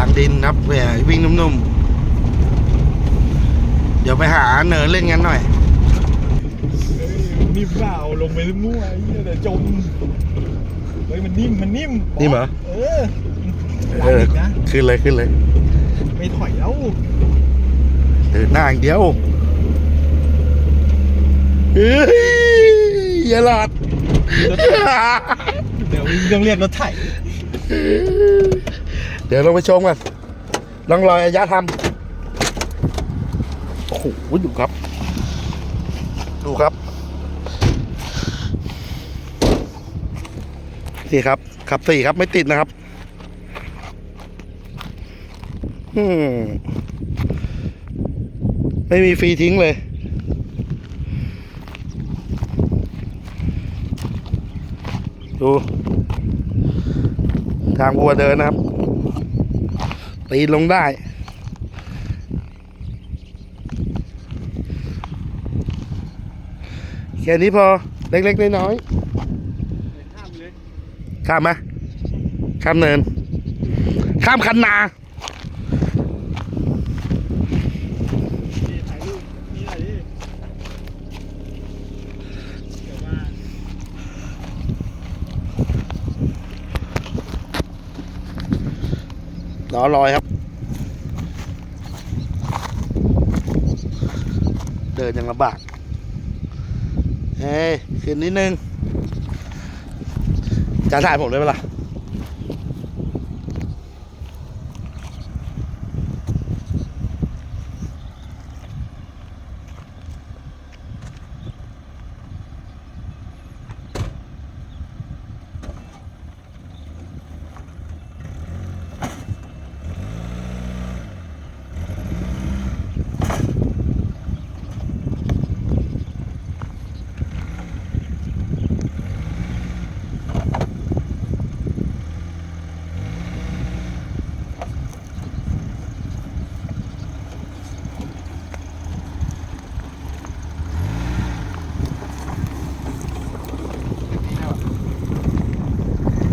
างดินครับแหมวิ่งนุ่มๆ เดี๋ยวไปหาเนินเล่นกันหน่อยนิ่มเปล่าลงไปมั่วไอ้เหี้ยแต่จมเฮ้ยมันนิ่มมันนิ่มนิ่มเหรอ เออเออนะขึ้นเลยขึ้นเลย ไม่ถอยแล้วเดินหน้าอย่างเดียวเฮ้ยอย่าหลอดเดี๋ยวต้องเรียกรถไถ เดี๋ยวเราไปชมกันลองรอยอายะทำโอ้โหดูครับ ดูครับ นี่ครับ ขับสี่ครับไม่ติดนะครับอืมไม่มีฟรีทิ้งเลยดู ทางวัวเดินนะครับ ตีนลงได้แค่นี้พอเล็กๆน้อยข้ามเลยๆข้ามไหมข้ามเนิน ข้ามคันนา นี่ถ่ายรูปนี่หน่อยดิเดี๋ยวว่า ล้อลอยครับ เดินยังลำบาก เฮ้ยขึ้นนิดนึงจะถ่ายผมด้ไหมล่ะ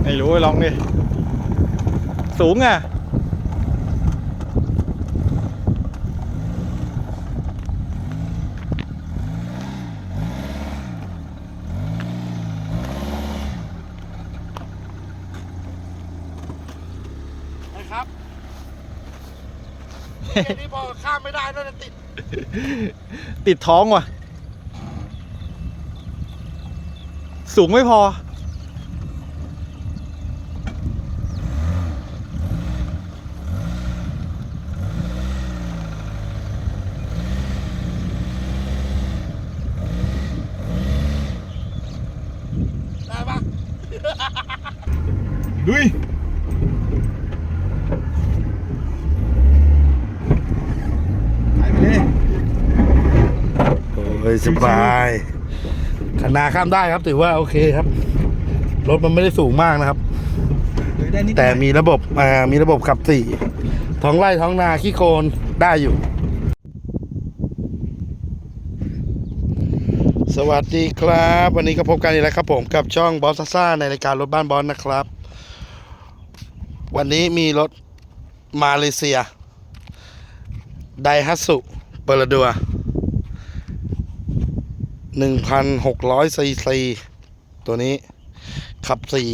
ไม่รู้ลองดิ สูงอะ นะครับแค่นี้พอข้ามไม่ได้น่าจะติด ติดท้องว่ะ สูงไม่พอ ได้ปะ ดุยถ่ายไปเลยโอ้ยสบายคันนาข้ามได้ครับถือว่าโอเคครับ รถมันไม่ได้สูงมากนะครับเฮ้ยได้นิดหน่อยแต่มีระบบอ่ามีระบบขับสี่ท้องไร่ท้องนาขี้โคลนได้อยู่ สวัสดีครับ วันนี้ก็พบกันอีกแล้วครับผมกับช่องบอสซ่าในรายการรถบ้านบอสนะครับ วันนี้มีรถมาเลเซีย ไดฮัตสุเปอร์ดัว1,600ซีซีตัวนี้ ขับสี่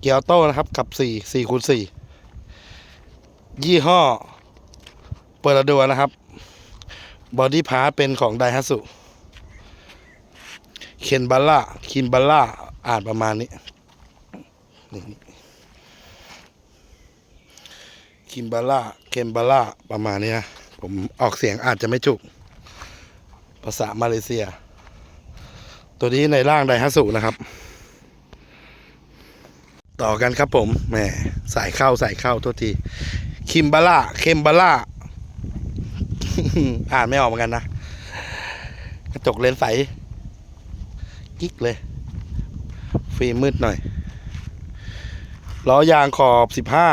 เกียร์โต้นะครับ ขับสี่สี่คูณสี่ยี่ห้อเปอร์ดัวนะครับ บอดี้พาร์เป็นของไดฮัตสุเคนบัลล่า คินบัลล่า อ่านประมาณนี้นี่ คินบัลล่าเคนบัลล่าประมาณนี้นะผมออกเสียงอาจจะไม่ถูกภาษามาเลเซีย ตัวนี้ในร่างไดฮัสุนะครับ ต่อกันครับผมแหมสายเข้าสายเข้าโทษที คิมบาร่าเคมบาร่าอ่านไม่ออกเหมือนกันนะ กระจกเลนส์ใสกิ๊กเลย ฟิล์มมืดหน่อยล้อยางขอบสิบห้า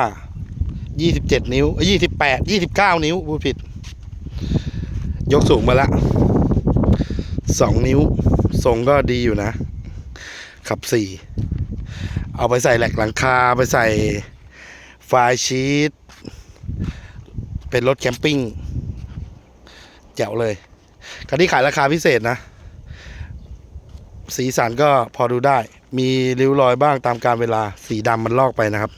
ยี่สิบเจ็ดนิ้วยี่สิบแปดยี่สิบเก้านิ้วพูดผิด ยกสูงมาละสองนิ้ว ทรงก็ดีอยู่นะ ขับสี่ เอาไปใส่แหลกหลังคา ไปใส่ไฟล์ชีตเป็นรถแคมปิ้งแจ๋วเลยคันนี้ขายราคาพิเศษนะ สีสันก็พอดูได้ มีริ้วรอยบ้างตามการเวลา สีดำมันลอกไปนะครับ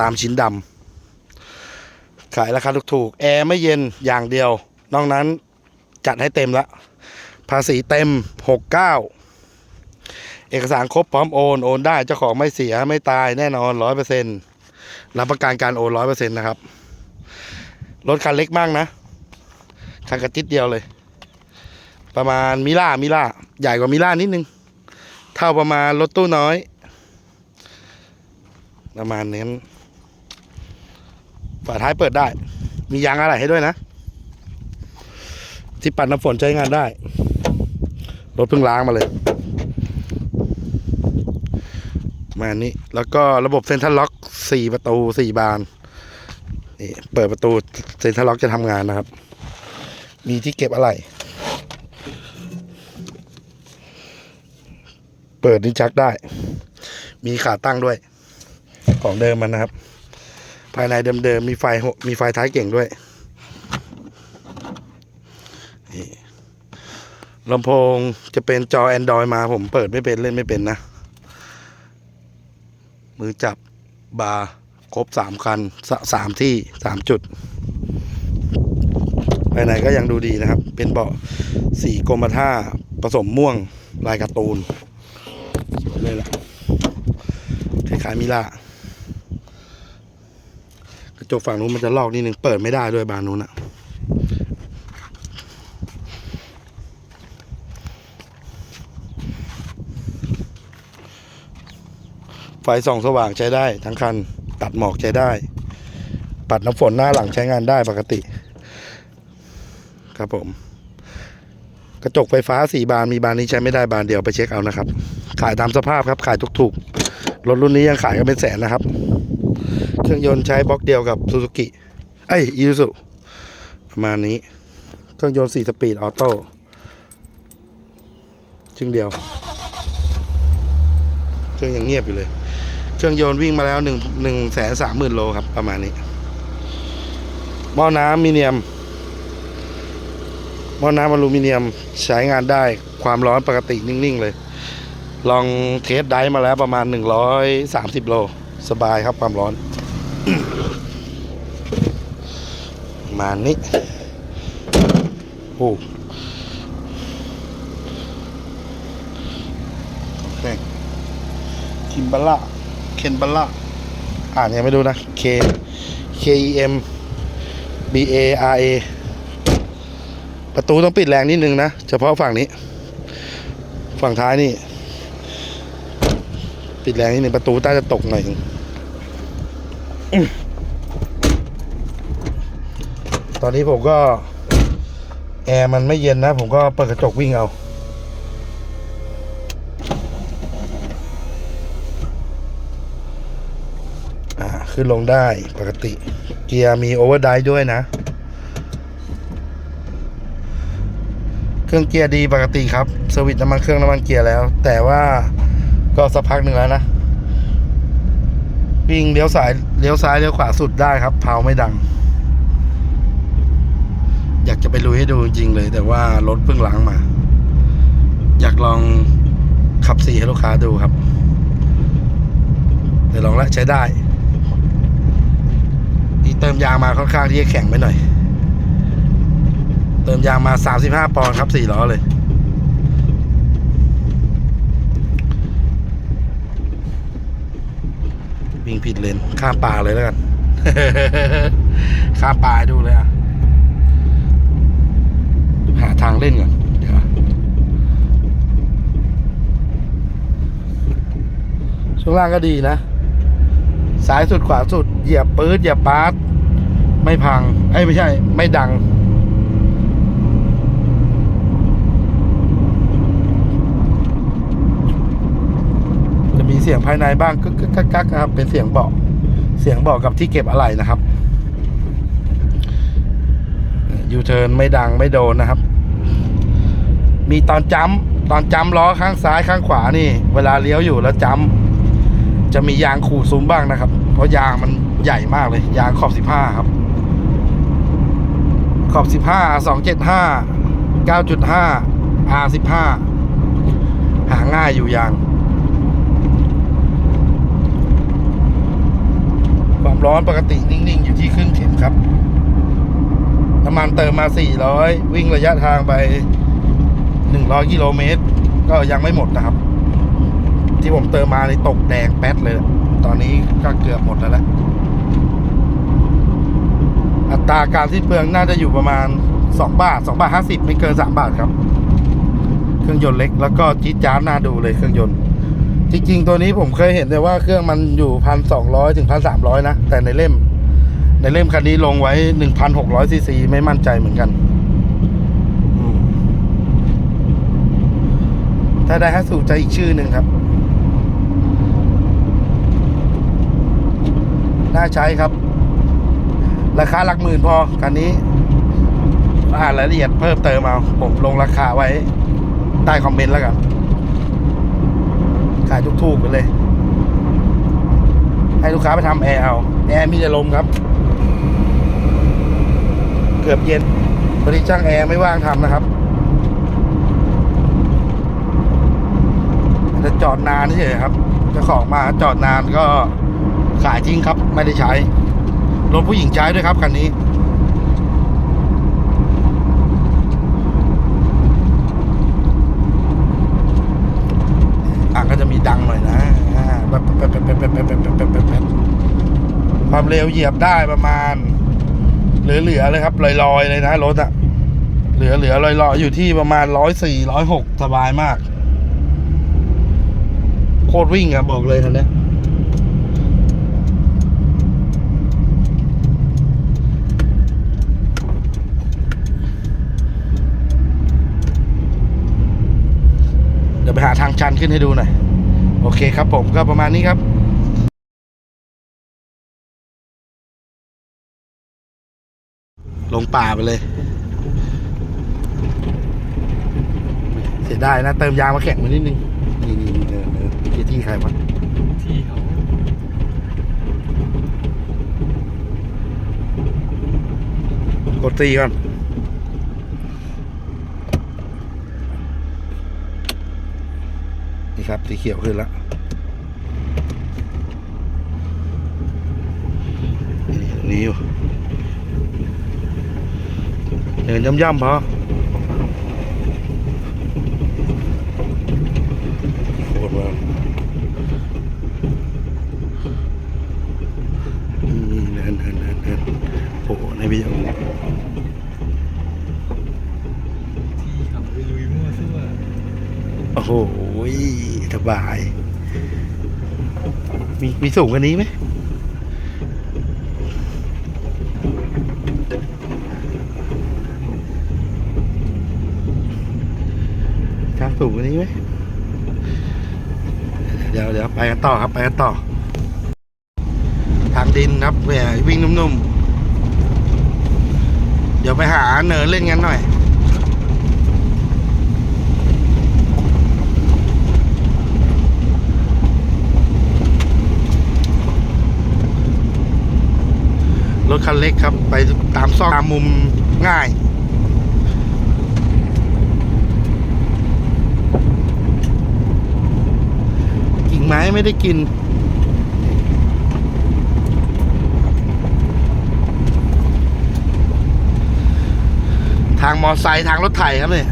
ตามชิ้นดำขายราคาถูกๆ แอร์ไม่เย็นอย่างเดียว นอกนั้นจัดให้เต็มละ ภาษีเต็ม 69 เอกสารครบพร้อมโอน โอนได้เจ้าของไม่เสียไม่ตายแน่นอน 100%รับประกันการโอน 100%นะครับ รถคันเล็กมากนะ คันกระติดเดียวเลย ประมาณมิล่ามิล่าใหญ่กว่ามิล่านิดนึง เท่าประมาณรถตู้น้อยประมาณนี้น ฝาท้ายเปิดได้ มียางอะไรให้ด้วยนะ ที่ปัดน้ำฝนใช้งานได้ รถเพิ่งล้างมาเลย มานี้ แล้วก็ระบบเซ็นทรัลล็อกสี่ประตูสี่บานนี่เปิดประตูเซ็นทรัลล็อกจะทำงานนะครับ มีที่เก็บอะไร เปิดนิ้วชักได้ มีขาตั้งด้วย ของเดิมมันนะครับ ภายในเดิมๆมีไฟหมีไฟท้ายเก่งด้วยนี่ลำโพงจะเป็นจอ Android มาผมเปิดไม่เป็นเล่นไม่เป็นนะ มือจับบาร์ครบสามคันสสามที่สามจุดภายในก็ยังดูดีนะครับ เป็นเบาะสีกรมท่าผสมม่วงลายการ์ตูนเลยล่ะคล้ายๆมิล่า ระจกฝั่งนู้นมันจะลอกนิดนึงเปิดไม่ได้ด้วยบานนู้นอะไฟส่องสว่างใช้ได้ ทั้งคัน ตัดหมอกใช้ได้ ปัดน้ำฝนหน้าหลังใช้งานได้ปกติ ครับผม กระจกไฟฟ้าสี่บานมีบานนี้ใช้ไม่ได้บานเดียวไปเช็คเอานะครับ ขายตามสภาพครับ ขายถูกๆรถรุ่นนี้ยังขายกันเป็นแสนนะครับ รื่องยนต์ใช้บล็อกเดียวกับซูซูกิไอ้ยูสุประมาณนี้ เครื่องยนต์สี่สปีดออโต้ชึ่งเดียว เครื่องยังเงียบอยู่เลย เครื่องยนต์วิ่งมาแล้วหนึ่งหนึ่งแสนสามหมื่นโลครับ ประมาณนี้หม้อน้ำมีเนียมหม้อน้ำอลูมิเนียมใช้งานได้ความร้อนปกตินิ่ง ๆ เลย ลองเทสได้มาแล้วประมาณ 130 โล สบายครับความร้อน มานี้โอ้ของแต่งคิมบาร่าเคนบาร่าอ่านยังไม่ดูนะ K K E M B A R A ประตูต้องปิดแรงนิดนึงนะ เฉพาะฝั่งนี้ ฝั่งท้ายนี่ ปิดแรงนิดนึงประตูใต้จะตกหน่อยนึง ตอนนี้ผมก็แอร์มันไม่เย็นนะ ผมก็เปิดกระจกวิ่งเอา อ่า ขึ้นลงได้ปกติ เกียร์มีโอเวอร์ไดด้วยนะ เครื่องเกียร์ดีปกติครับสวิตช์น้ำมันเครื่องน้ำมันเกียร์แล้ว แต่ว่าก็สักพักหนึ่งแล้วนะ วิ่งเลี้ยวสาย เลี้ยวซ้ายเลี้ยวขวาสุดได้ครับเผาไม่ดัง อยากจะไปลุยให้ดูจริงเลย แต่ว่ารถเพิ่งล้างมา อยากลองขับสีให้ลูกค้าดูครับแต่ลองแล้วใช้ได้นี่เติมยางมาค่อนข้างที่จะแข็งไปหน่อย เติมยางมา 35 ปอนด์ครับ4ล้อเลย วิ่งผิดเลนข้ามป่าเลยแล้วกัน ข้ามป่าดูเลยอะหาทางเล่นก่อนเดี๋ยวช่วงล่างก็ดีนะซ้ายสุดขวาสุดเหยียบปื๊ดเหยียบปาร์ตไม่พังเอ้ยไม่ใช่ ไม่ดัง จะมีเสียง ภายในบ้างกึกกึกกักกักนะครับ เป็นเสียงเบาะเสียงเบาะกับที่เก็บอะไหล่นะครับยูเทิร์นไม่ดังไม่โดนนะครับ มีตอนจัมป์ตอนจัมป์ล้อข้างซ้ายข้างขวานี่ เวลาเลี้ยวอยู่แล้วจัมป์จะมียางขูดซุ้มบ้างนะครับ เพราะยางมันใหญ่มากเลย ยางขอบสิบห้าครับ ขอบสิบห้าสองเจ็ดห้าเก้าจุดห้า R สิบห้าหาง่ายอยู่ยาง ความ ร้อนปกตินิ่ง ๆ อยู่ที่ครึ่งเข็มครับ น้ำมันเติมมา 400 วิ่งระยะทางไป 100 กิโลเมตร ก็ยังไม่หมดนะครับ ที่ผมเติมมาในตกแดงแป๊ดเลย ตอนนี้ก็เกือบหมดแล้วแหละอัตราการสิ้เปลืองน่าจะอยู่ประมาณ 2 บาท 2 บาท 50 ไม่เกิน 3 บาทครับ เครื่องยนต์เล็กแล้วก็จี๊ดจ๊าดน่าดูเลยเครื่องยนต์ จริงๆตัวนี้ผมเคยเห็นแต่ว่าเครื่องมันอยู่พันสองร้อยถึงพันสามร้อยนะ แต่ในเล่ม ในเล่มคันนี้ลงไว้หนึ่งพันหกร้อยซีซีไม่มั่นใจเหมือนกัน ถ้าได้ฮัสสูจะอีกชื่อหนึ่งครับ น่าใช้ครับ ราคาหลักหมื่นพอคันนี้ อ่านรายละเอียดเพิ่มเติมเอา ผมลงราคาไว้ใต้คอมเมนต์แล้วกันายถูกๆไปเลย ให้ลูกค้าไปทำแอร์เอาแอร์มีแต่ลมครับ เกือบเย็นบริจ้างแอร์ไม่ว่างทำนะครับจะจอดนานเฉยครับเจ้าของมาจอดนานก็ขายทิ้งครับ ไม่ได้ใช้รถผู้หญิงใช้ด้วยครับคันนี้ ความเร็วเหยียบได้ประมาณ เหลือๆเลยครับลอยๆเลยนะรถอะเหลือๆลอยๆอยู่ที่ประมาณร้อยสี่ร้อยหกสบายมาก โคตรวิ่งอะบอกเลยคันเนี้ยเดี๋ยวไปหาทางชันขึ้นให้ดูหน่อย โอเคครับผมก็ประมาณนี้ครับ ลงป่าไปเลย เสียดายนะ เติมยางมาแข่งมานิดนึง นี่นี่นี่เออเออที่ที่ใครวะที่เขากดตีก่อนนี่ครับสีเขียวขึ้นแล้วนี่นี้อยู่ เดินย่ำๆพอโคตรว่านี่เดินเดินเดินเดินโอ้โหในวิดีโอที่เขาไปลุยมั่วซั่วโอ้โหสบาย มีมีสูงกว่านี้ไหม ทาง สูงกว่านี้ไหมเดี๋ยวเดี๋ยวไปกันต่อครับไปกันต่อ ทางดินครับแหมวิ่งนุ่มๆ เดี๋ยวไปหาเนินเล่นกันหน่อย รถคันเล็กครับ ไปตามซอกตามมุมง่าย ไม้ไม่ได้กิน ทางมอไซค์ทางรถไถครับเนี่ย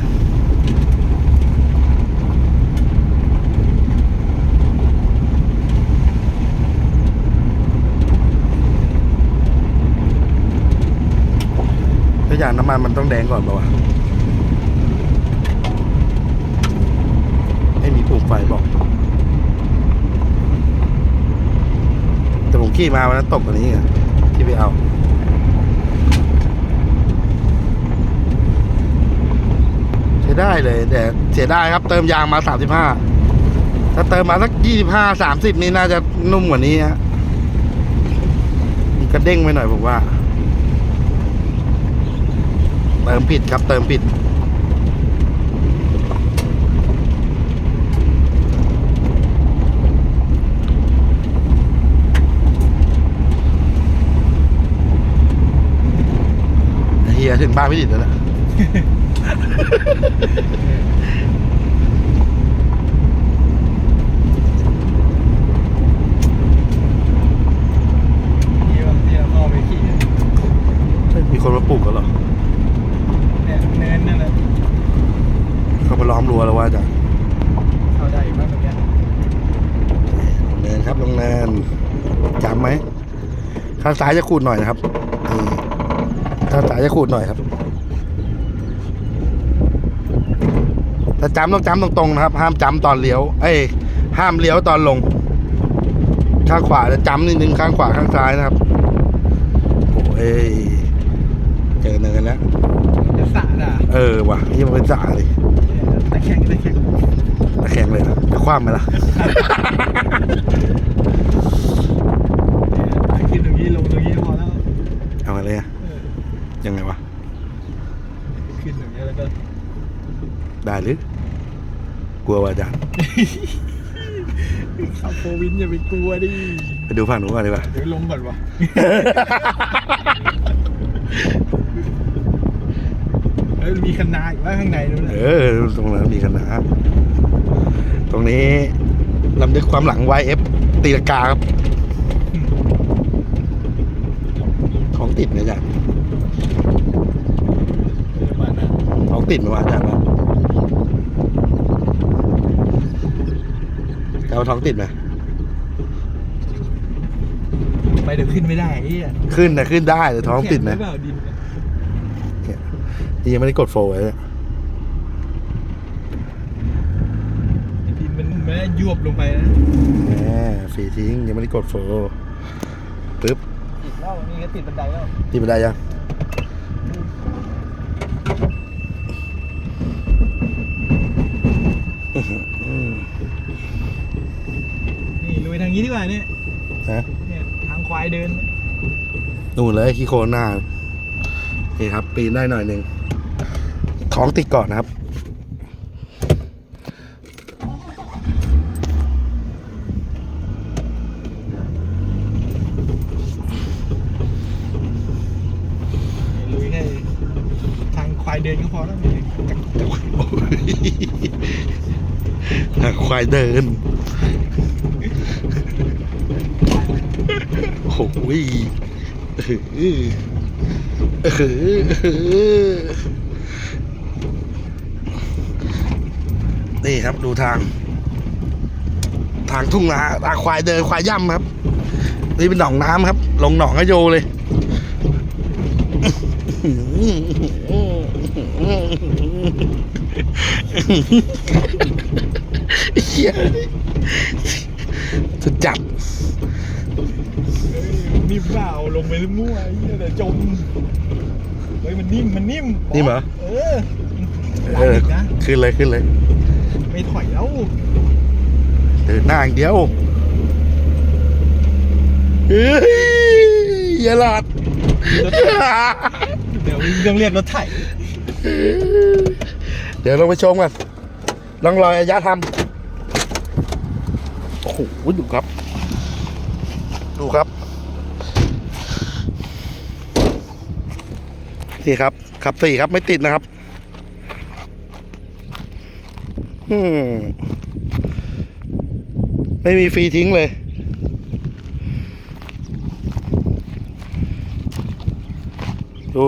ถ้าอย่างน้ำมันมันต้องแดงก่อนป่าวะไม่มีปุ่มไฟบอก แต่ผมขี่มาวันนั้นตกกว่านี้ไงที่ไปเอาใช้ได้เลยแต่เสียได้ครับเติมยางมาสามสิบห้าถ้าเติมมาสักยี่สิบห้าสามสิบนี่น่าจะนุ่มกว่านี้ฮะกระเด้งไปหน่อยผมว่า เติมผิดครับเติมผิด บ้านพี่ดิดแล้วนะที่บางทีเราเข้าไปขี่เนี่ยมีคนมาปลูกกันเหรอ เนินนั่นแหละเขาไปล้อมรั้วแล้วว่าจะเข้าได้อยู่บ้างตรงเนี้ยลงเนินครับลงเนินจำไหมข้างซ้ายจะขูดหน่อยนะครับ นี่ข้างซ้ายจะขูดหน่อยครับถ้าจำต้องจำตรงๆนะครับ ห้ามจำตอนเลี้ยว เอ้ยห้ามเลี้ยวตอนลง ข้างขวาจะจำนิดนึงข้างขวาข้างซ้ายนะครับโอ้ยเจอเนินแล้วจะสาดอะเออว่ะนี่มันเป็นสาเลยตะแคงตะแคงตะแคงเลยเหรอจะคว่ำไหมล่ะ ขึ้นตรงนี้ลงตรงนี้พอแล้ว เอาอะไรอะ เออ ยังไงวะ ขึ้นตรงนี้แล้วก็ ได้หรือ ก ลัวว่าอาจารย์ขับโฟวินอย่าไปกลัวดิ ไปดูฝั่งหนูนก่อนดีกว่า เดี๋ยวลงก่อนวะเอ้ยมีคันนาอยู่ว่าข้างในนู้นเอน่ะอ ตรงนั้นมีกันนะตรงนี้ลำลึกความหลัง YF ตีลากาครับ ของติดไหมอาจารย์ประมาณนั้นของติดไหมวะอาจารย์ว่าจะ เอาท้องติดไหมไปเดี๋ยวขึ้นไม่ได้ไอ้เหี้ยขึ้นนะขึ้นได้แต่ท้องติดไหมแข็งรือเปล่าดินเนี่ยนี่ยังไม่ได้กดโฟร์ไว้เลยดินมันไม่ได้ยวบลงไปนะแหมฟรีทิ้งยังไม่ได้กดโฟร์ปึ๊บติดแล้วนี่ก็ติดบันไดแล้วตีบันไดยัง นี่ ลุยทางนี้ดีกว่าเนี่ยฮะเนี่ยทางควายเดินเนี่ยนู่นเลยขี้โคลนหน้านี่ครับ ปีนได้หน่อยหนึ่งท้องติดก่อนนะครับ ลุยแค่ทางควายเดินก็พอแล้วเนี่ยอะควายเดิน โอ้ยเออเออ นี่ครับดูทาง ทางทุ่งนาทาควายเดินควายย่ำครับ นี่เป็นหนองน้ำครับ ลงหนองก็โยเลยเฮียสุดจัด นิ่มเปล่าลงไปมั่วไอ้เหี้ยแต่จมเฮ้ยมันนิ่มมันนิ่มนิ่มเหรอ เออเออนะ ขึ้นเลยขึ้นเลยไม่ถอยแล้วเดินหน้าอย่างเดียวเฮ้ยอย่าหลอดเดี๋ยวต้องเรียกรถไถเดี๋ยวลงไปชมกันลองรอยอายะทำโอ้โหดูครับ ดูครับ นี่ครับขับสี่ครับไม่ติดนะครับอืมไม่มีฟรีทิ้งเลยดู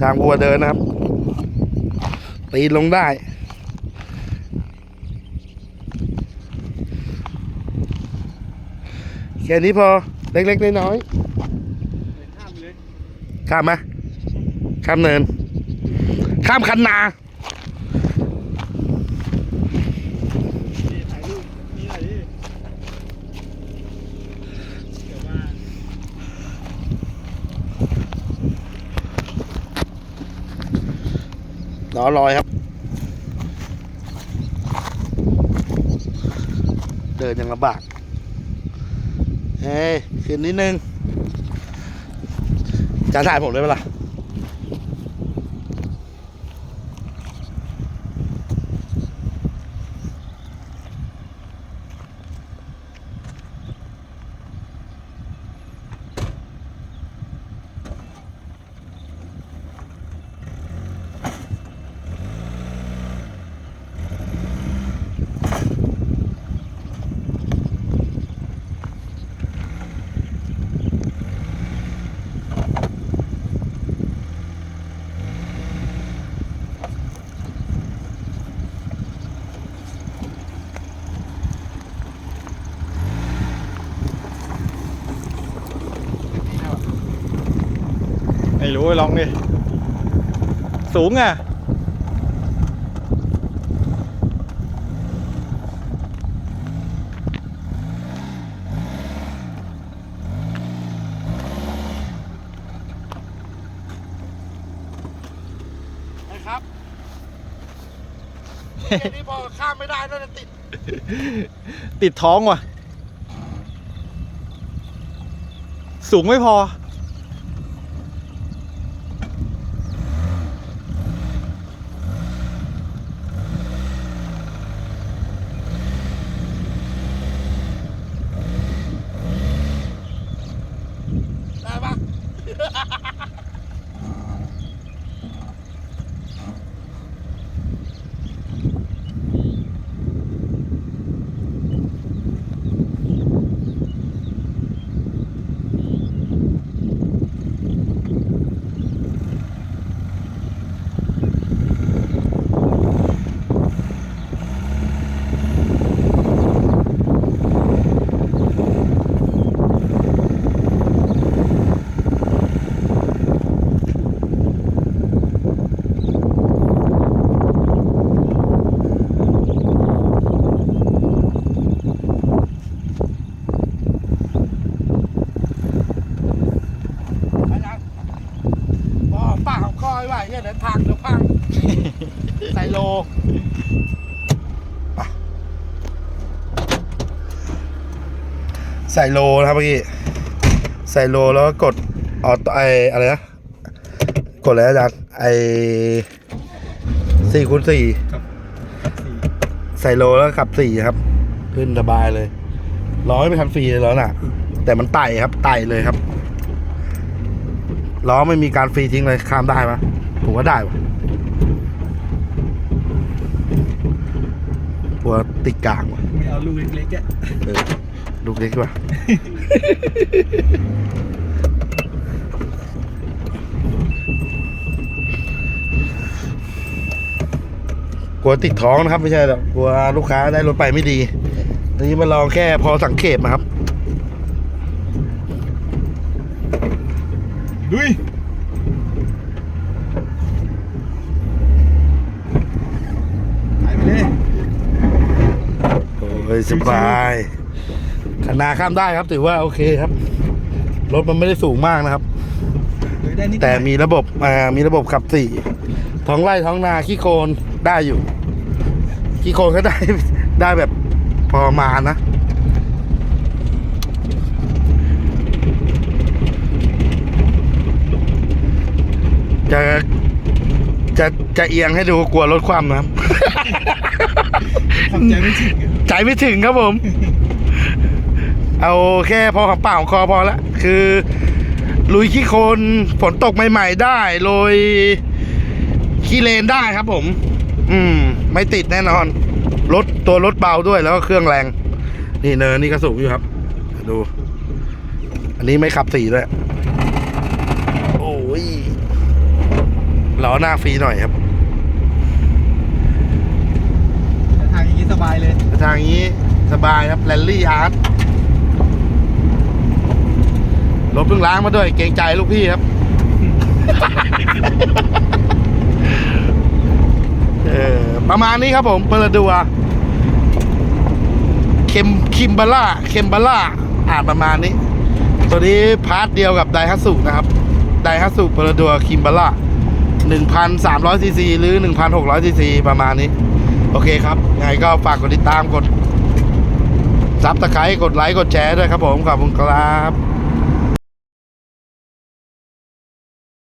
ทางวัวเดินนะครับตีนลงได้ แค่นี้พอ เล็กๆน้อยๆ ข้ามไหมข้ามเนิน ข้ามคันนารอยดิเดี๋ยวว่าล้อลอยครับ เดินยังลำบาก เฮ้ยขึ้นนิดนึง จะถ่ายผมด้ไหมล่ะ ไม่รู้ลองดิ สูงอะ นะครับแค่นี้พอข้ามไม่ได้น่าจะติด ติดท้องว่ะ สูงไม่พอ ได้ปะ อาจารย์พอป้าของคอยไว้เงี้ยเดี๋ยวพังเดี๋ยวพัง ใส่โลอะ ใส่โลนะครับเมื่อกี้ใส่โลแล้วก็กดออไออะไรนะกดอะไรนะอาจารย์ไอสี่คูณสี่ครับครับสี่ใส่โลแล้วขับสี่ครับ ขึ้นสบายเลยร้อยไม่ทันฟรีเลยแล้วน่ะ แต่มันไต่ครับไต่เลยครับล้อไม่มีการฟรีทิ้งเลยข้ามได้ปะผมว่าได้ปะหัวติดกลางวะไม่เอาลูกเล็กๆอะเออ ลูกเล็กว่ะกลัวติดท้องนะครับ ไม่ใช่หรอกกลัวลูกค้าได้รถไปไม่ดีอันนี้มาลองแค่พอสังเกตนะครับดุยหายไปเลยโอ้ยสบาย ขนาข้ามได้ครับ ถือว่าโอเคครับ รถมันไม่ได้สูงมากนะครับเฮ้ยได้นิดหน่อยแต่มีระบบอ่ามีระบบขับสี่ท้องไร่ท้องนาขี้โคลนได้อยู่ขี้โคลนก็ได้ได้แบบพอประมาณนะจะจะจะเอียงให้ดูกลัวรถคว่ำนะครับทำใจไม่ถึงอะใจไม่ถึงครับผม เอาแค่พอของปากของคอพอละคือ ลุยขี้โคลนฝนตกใหม่ ๆ ได้โรยขี้เลนได้ครับผม อืม ไม่ติดแน่นอนรถตัวรถเบาด้วยแล้วก็เครื่องแรง นี่เนินนี่ก็สูงอยู่ครับ ดู อันนี้ไม่ขับสี่ด้วย โอ้ยล้อหน้าฟรีหน่อยครับทางอย่างนี้สบายเลยทางนี้สบายครับแรลลี่อาร์ต รถเพิ่งล้างมาด้วย เกรงใจลูกพี่ครับเออประมาณนี้ครับผมเปรดัวเคมคิมบาร่าเคมบาร่าอ่านประมาณนี้ ตัวนี้พาร์ทเดียวกับไดฮัตสุนะครับไดฮัตสุเปรดัวคิมบาร่า1,300ซีซีหรือ 1,600ซีซีประมาณนี้ โอเคครับยังไงก็ฝากกดติดตามกดซับสไครต์กดไลค์ กดแชร์ด้วยครับผม ขอบคุณครับ